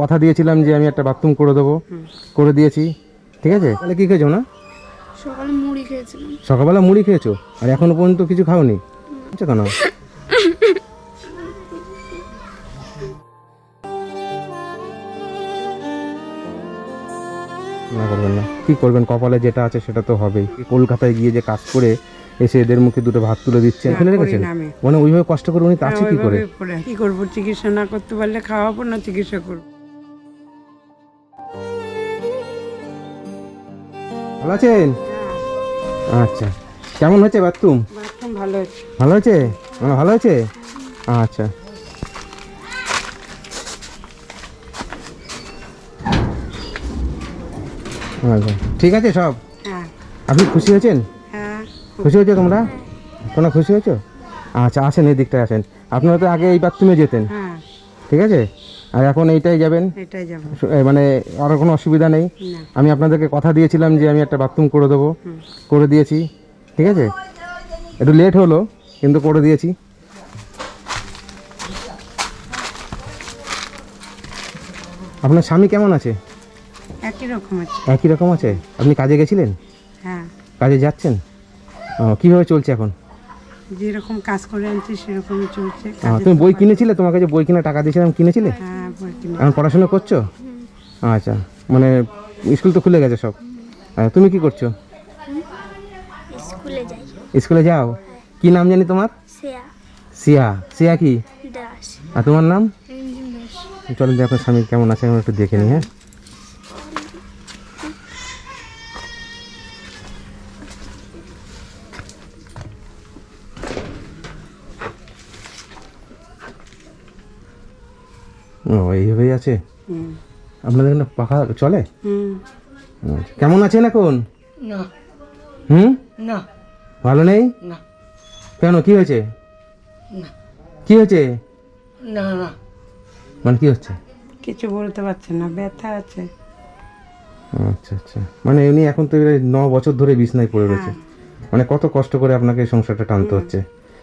কথা দিয়েছিলাম যে আমি একটা বাথরুম করে দেবো করে দিয়েছি। ঠিক আছে? তাহলে কি খেয়েছো না সকালে মুড়ি খেয়েছিলাম। সকালবেলা মুড়ি খেয়েছো? আর এখনও পর্যন্ত কিছু খাওনি? আচ্ছা কেন? না করবেন না। কি করবেন? কপালে যেটা আছে সেটা তো হবেই। কলকাতায় গিয়ে যে কাজ করে এসে এদের মুখে দুটো ভাত তুলে দিচ্ছেন। ফেলে রেখেছেন? মানে ওইভাবে কষ্ট করে উনি আছে কি করে। কি করব? চিকিৎসা না করতে পারলে খাওয়াবো না চিকিৎসা করব। ভালো আছেন? আচ্ছা। কেমন হচ্ছে বাথরুম ভালো হচ্ছে ভালো হয়েছে? মানে ভালো হয়েছে? আচ্ছা। আচ্ছা। ঠিক আছে সব? হ্যাঁ। আপনি খুশি হয়েছেন? হ্যাঁ। খুশি হয়েছো তোমরা? তোমরা খুশি হয়েছো? আচ্ছা আসেন এই দিকটায় আসেন। আপনারা তো আগে এই বাথরুমে যেতেন। হ্যাঁ। ঠিক আছে? আর এখন এইটাই যাবেন? এটাই যাব। মানে আর কোনো অসুবিধা নেই? আমি আপনাদেরকে কথা দিয়েছিলাম যে আমি একটা বাথরুম করে দেবো। করে দিয়েছি। ঠিক আছে? একটু লেট হলো কিন্তু করে দিয়েছি। আপনার স্বামী কেমন আছে? একই রকম আছে। একই রকম আছে? আপনি কাজে গেছিলেন? হ্যাঁ। কাজে যাচ্ছেন? কীভাবে চলছে এখন? যেরকম কাজ করে আনছি সেরকমই চলছে। তুমি বই কিনেছিলে? তোমাকে যে বই কিনে টাকা দিয়েছিলাম কিনেছিলে? হ্যাঁ। এখন পড়াশোনা করছ? আচ্ছা মানে স্কুল তো খুলে গেছে সব। তুমি কি করছ? স্কুলে যাই। স্কুলে যাও? কি নাম জানি তোমার? সিয়া সিয়া কি? দাস। আর তোমার নাম? চলো দেখো স্বামী কেমন আছে আমি একটু দেখে নি হ্যাঁ? ও এইভাবেই আছে? আপনাদের এখানে পাখা চলে? আচ্ছা। কেমন আছেন এখন? না। হুম? না। ভালো নেই? না। কেন কি হয়েছে? না। কি হয়েছে? না না। মানে কি হচ্ছে? কিছু বলতে পারছে না ব্যথা আছে। আচ্ছা আচ্ছা। মানে উনি এখন তো ন বছর ধরে বিছনায় পড়ে রয়েছে। মানে কত কষ্ট করে আপনাকে সংসারটা টানতে হচ্ছে।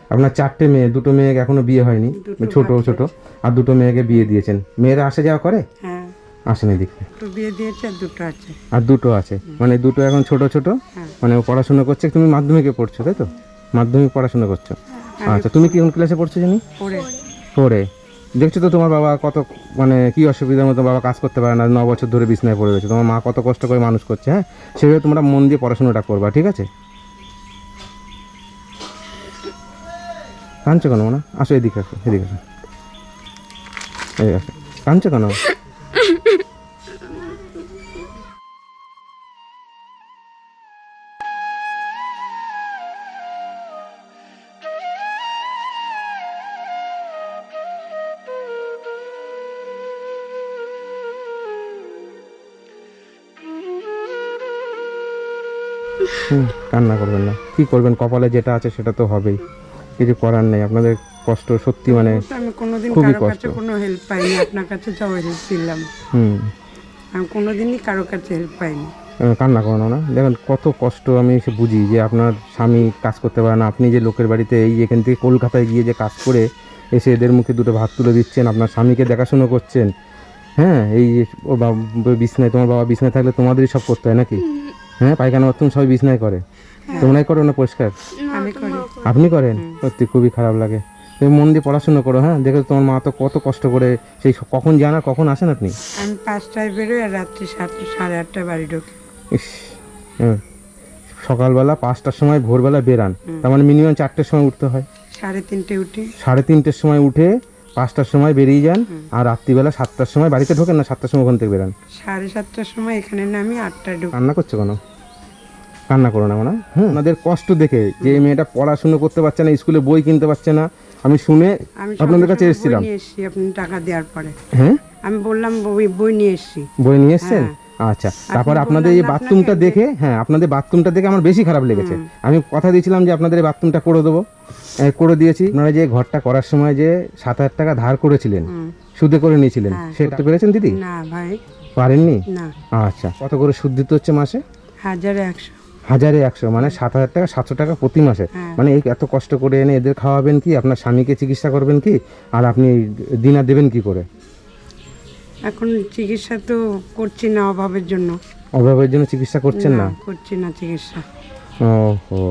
আপনার চারটে মেয়ে দুটো মেয়ে এখনও বিয়ে হয়নি ছোট ছোট আর দুটো মেয়েকে বিয়ে দিয়েছেন। মেয়েরা আসা যাওয়া করে? হ্যাঁ। আসেন এদিকে। দুটো বিয়ে দিয়েছে আর দুটো আছে। আর দুটো আছে। মানে দুটো এখন ছোট ছোট? হ্যাঁ। মানে পড়াশোনা করছে তুমি মাধ্যমিকে পড়ছো তাই তো? মাধ্যমিক পড়াশোনা করছ। আচ্ছা তুমি কি কোন ক্লাসে পড়ছো জানি? পড়ে পড়ে দেখছ তো তোমার বাবা কত মানে কি অসুবিধার মতো বাবা কাজ করতে পারে না ন বছর ধরে বিছনায় পড়ে রয়েছে। তোমার মা কত কষ্ট করে মানুষ করছে হ্যাঁ? সেভাবে তোমরা মন দিয়ে পড়াশোনাটা করবা ঠিক আছে? কাঁদছো কেন না আসো এদিকে আসো এদিকে আসো। এই কেন? কান্না করবেন না। কি করবেন? কপালে যেটা আছে সেটা তো হবেই। কিছু করার নেই। আপনাদের কষ্ট সত্যি মানে আমি কোনোদিন খুবই কারও কাছে কষ্ট। কোনো হেল্প পাইনি। আপনার কাছে যাও হেল্প পেলাম হুম। আমি কোনোদিনই কারও কাছে হেল্প পাইনি। কান্না করো না। দেখেন কত কষ্ট আমি এসে বুঝি যে আপনার স্বামী কাজ করতে পারে না। আপনি যে লোকের বাড়িতে এই এখান থেকে কলকাতায় গিয়ে যে কাজ করে এসে এদের মুখে দুটো ভাত তুলে দিচ্ছেন আপনার স্বামীকে দেখাশুনো করছেন হ্যাঁ? এই যে ও বাবা বিছনায় তোমার বাবা বিছনায় থাকলে তোমাদেরই সব করতে হয় নাকি? হ্যাঁ পায়খানা বাথরুম সবাই বিছনায় করে। তোমরাই করো না পরিষ্কার আপনি করেন? সত্যি খুবই খারাপ লাগে। তুমি মন দিয়ে পড়াশোনা করো হ্যাঁ? দেখো তোমার মা তো কত কষ্ট করে সেই কখন যান আর কখন আসেন আপনি? আমি পাঁচটায় বেরোই আর রাত্রি সাতটা সাড়ে আটটায় বাড়ি ঢোকে। হ্যাঁ। সকালবেলা পাঁচটার সময় ভোরবেলা বেরান। তার মানে মিনিমাম চারটের সময় উঠতে হয়। সাড়ে তিনটে উঠি। সাড়ে তিনটের সময় উঠে পাঁচটার সময় বেরিয়ে যান আর রাত্রিবেলা সাতটার সময় বাড়িতে ঢোকেন না সাতটার সময় ওখান থেকে বেরান? সাড়ে সাতটার সময় এখানে নামি আটটায় ঢুকি। কান্না করছ কেন? কান্না করো না হ্যাঁ ওনাদের কষ্ট দেখে যে এই মেয়েটা পড়াশুনো করতে পারছে না স্কুলে বই কিনতে পারছে না আমি শুনে আপনাদের কাছে এসেছিলাম। আপনি টাকা দেওয়ার পরে। হ্যাঁ? আমি বললাম বই বই নিয়ে এসছি। বই নিয়ে এসছেন? আচ্ছা তারপর আপনাদের এই বাথরুমটা দেখে হ্যাঁ আপনাদের বাথরুমটা দেখে আমার বেশি খারাপ লেগেছে। আমি কথা দিয়েছিলাম যে আপনাদের এই বাথরুমটা করে দেবো। করে দিয়েছি। আপনারা যে ঘরটা করার সময় যে সাত হাজার টাকা ধার করেছিলেন সুদে করে নিয়েছিলেন সেটা পেরেছেন দিদি? না ভাই। পারেননি? আচ্ছা কত করে সুদ দিতে হচ্ছে মাসে? হাজারে একশো। হাজারে একশো মানে সাত হাজার টাকা সাতশো টাকা প্রতি মাসে। হ্যাঁ। মানে এই এত কষ্ট করে এনে এদের খাওয়াবেন কি? আপনার স্বামীকে চিকিৎসা করবেন কি? আর আপনি দিনা দেবেন কি করে? এখন চিকিৎসা তো করছি না অভাবের জন্য। অভাবের জন্য চিকিৎসা করছেন না? করছি না চিকিৎসা। ওহো।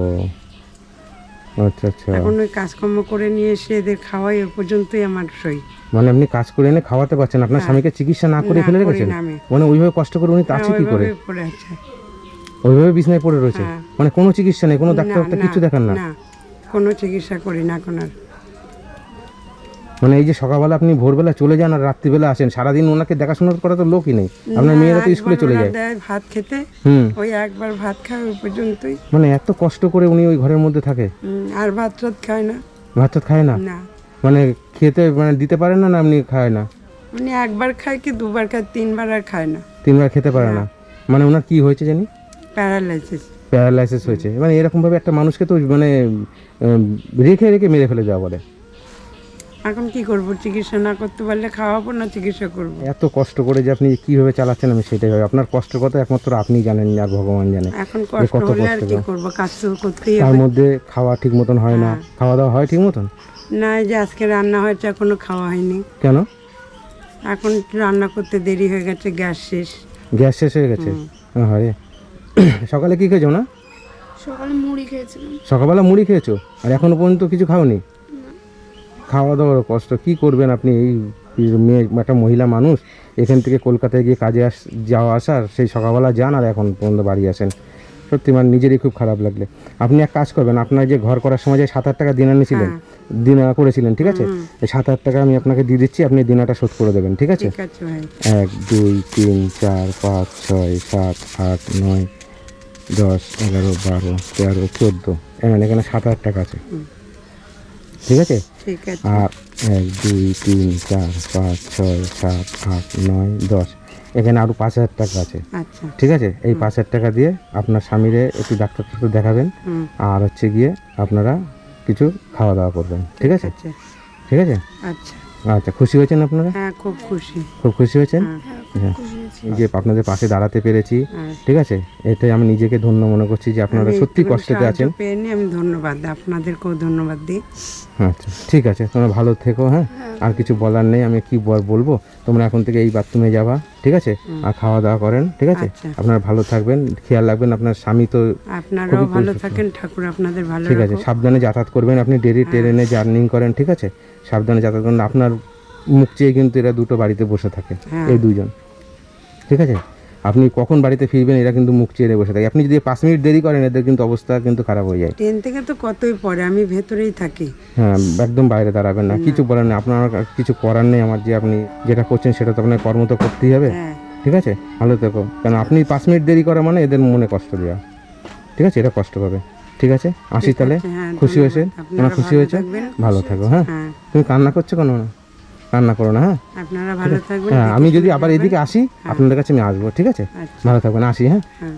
আচ্ছা আচ্ছা। এখন ওই কাজকর্ম করে নিয়ে এসে এদের খাওয়াই ওই পর্যন্তই আমার সই। মানে আপনি কাজ করে এনে খাওয়াতে পারছেন আপনার স্বামীকে চিকিৎসা না করে ফেলে রেখেছেন মানে ওইভাবে কষ্ট করে উনি আছে কি করে? ওইভাবে বিছনায় পড়ে রয়েছে। হ্যাঁ। মানে কোনো চিকিৎসা নেই কোনো ডাক্তার ডাক্তার কিছু দেখান না। কোনো চিকিৎসা করি না আর মানে এই যে সকালবেলা আপনি ভোরবেলা চলে যান আর রাত্রিবেলা আসেন সারাদিন ওনাকে দেখাশোনা করা তো লোকই নেই। আপনার মেয়েরা তো স্কুলে চলে যায়। ভাত খেতে হুম। ওই একবার ভাত খায় ওই পর্যন্তই। মানে এত কষ্ট করে উনি ওই ঘরের মধ্যে থাকে? আর ভাত টাত খায় না। ভাত টাত খায় না? না। মানে খেতে মানে দিতে পারেন না না আপনি খায় না? উনি একবার খায় কি দুবার খায় তিনবার আর খায় না। তিনবার খেতে পারে না। মানে ওনার কি হয়েছে জানি? প্যারালাইসিস। প্যারালাইসিস হয়েছে। মানে এরকমভাবে একটা মানুষকে তো মানে রেখে রেখে মেরে ফেলে যাওয়া বলে। এখন কি করব? চিকিৎসা না করতে পারলে খাওয়াবো না চিকিৎসা করব? এত কষ্ট করে যে আপনি কীভাবে চালাচ্ছেন আমি সেটাই ভাবি। আপনার কষ্টের কথা একমাত্র আপনি জানেন আর ভগবান জানে। এখন কষ্ট হলে আর কি। করব? কাজ তো করতেই তার মধ্যে খাওয়া ঠিক মতন হয় না। খাওয়া দাওয়া হয় ঠিক মতন? না যে আজকে রান্না হয়েছে এখনও খাওয়া হয়নি। কেন? এখন রান্না করতে দেরি হয়ে গেছে গ্যাস শেষ। গ্যাস শেষ হয়ে গেছে? আরে সকালে কি খেয়েছো না সকালে মুড়ি খেয়েছিলাম। সকালবেলা মুড়ি খেয়েছো? আর এখনও পর্যন্ত কিছু খাওনি? খাওয়া দাওয়ার কষ্ট কি করবেন আপনি? এই মেয়ে একটা মহিলা মানুষ এখান থেকে কলকাতায় গিয়ে কাজে আস যাওয়া আসার সেই সকালবেলা যান আর এখন পর্যন্ত বাড়ি আসেন। সত্যি মানে নিজেরই খুব খারাপ লাগলে। আপনি এক কাজ করবেন আপনার যে ঘর করার সময় যে সাত হাজার টাকা দিনা নিয়েছিলেন দিনা করেছিলেন ঠিক আছে? এই সাত হাজার টাকা আমি আপনাকে দিয়ে দিচ্ছি আপনি দিনাটা শোধ করে দেবেন ঠিক আছে? এক দুই তিন চার পাঁচ ছয় সাত আট নয় দশ এগারো বারো তেরো চোদ্দ। এখানে এখানে সাত হাজার টাকা আছে। ঠিক আছে? আর এক দুই তিন চার পাঁচ ছয় সাত আট নয় দশ। এখানে আরও পাঁচ হাজার টাকা আছে। আচ্ছা। ঠিক আছে? এই পাঁচ হাজার টাকা দিয়ে আপনার স্বামীরে একটু ডাক্তার টাক্তার দেখাবেন আর হচ্ছে গিয়ে আপনারা কিছু খাওয়া দাওয়া করবেন। ঠিক আছে? আচ্ছা। ঠিক আছে? আচ্ছা। আচ্ছা খুশি হয়েছেন আপনারা? হ্যাঁ খুব খুশি। খুব খুশি হয়েছেন? হ্যাঁ হ্যাঁ। এই যে আপনাদের পাশে দাঁড়াতে পেরেছি হ্যাঁ। ঠিক আছে? এটাই আমি নিজেকে ধন্য মনে করছি যে আপনারা সত্যি কষ্টেতে আছেন। আমি ধন্যবাদ আপনাদেরকেও ধন্যবাদ দিই। আচ্ছা ঠিক আছে তোমরা ভালো থেকো হ্যাঁ? আর কিছু বলার নেই আমি কি বল- বলব? তোমরা এখন থেকে এই বাথরুমে যাবা ঠিক আছে? আর খাওয়া দাওয়া করেন ঠিক আছে? আচ্ছা। আপনারা ভালো থাকবেন খেয়াল রাখবেন আপনার স্বামী তো আপনারাও ভালো থাকেন ঠাকুর আপনাদের ভালো ঠিক আছে সাবধানে যাতায়াত করবেন আপনি ডেরি ট্রেনে জার্নিং করেন ঠিক আছে? সাবধানে যাতায়াত করেন আপনার মুখ চেয়ে কিন্তু এরা দুটো বাড়িতে বসে থাকে হ্যাঁ। এই দুজন ঠিক আছে? আপনি কখন বাড়িতে ফিরবেন এরা কিন্তু মুখ চেয়ে বসে থাকে। আপনি যদি পাঁচ মিনিট দেরি করেন এদের কিন্তু অবস্থা কিন্তু খারাপ হয়ে যায়। ট্রেন থেকে তো কতই পরে আমি ভেতরেই থাকি। হ্যাঁ একদম বাইরে দাঁড়াবেন না। কিছু বলার নেই। আপনার কিছু করার নেই আমার যে আপনি যেটা করছেন সেটা তো আপনার কর্ম তো করতেই হবে। হ্যাঁ। ঠিক আছে? ভালো থেকো। কারণ আপনি পাঁচ মিনিট দেরি করা মানে এদের মনে কষ্ট দেওয়া। ঠিক আছে? এটা কষ্ট পাবে। ঠিক আছে? আসি তাহলে। হ্যাঁ, খুশি হয়েছে তোমার খুশি হয়েছে ভালো থাকো হ্যাঁ? হ্যাঁ। তুমি কান্না করছ কেন? না কান্না করো না হ্যাঁ? আপনারা ভালো থাকবেন হ্যাঁ আমি যদি আবার এদিকে আসি আপনাদের কাছে আমি আসব ঠিক আছে? আচ্ছা। ভালো থাকবেন আসি হ্যাঁ? হ্যাঁ।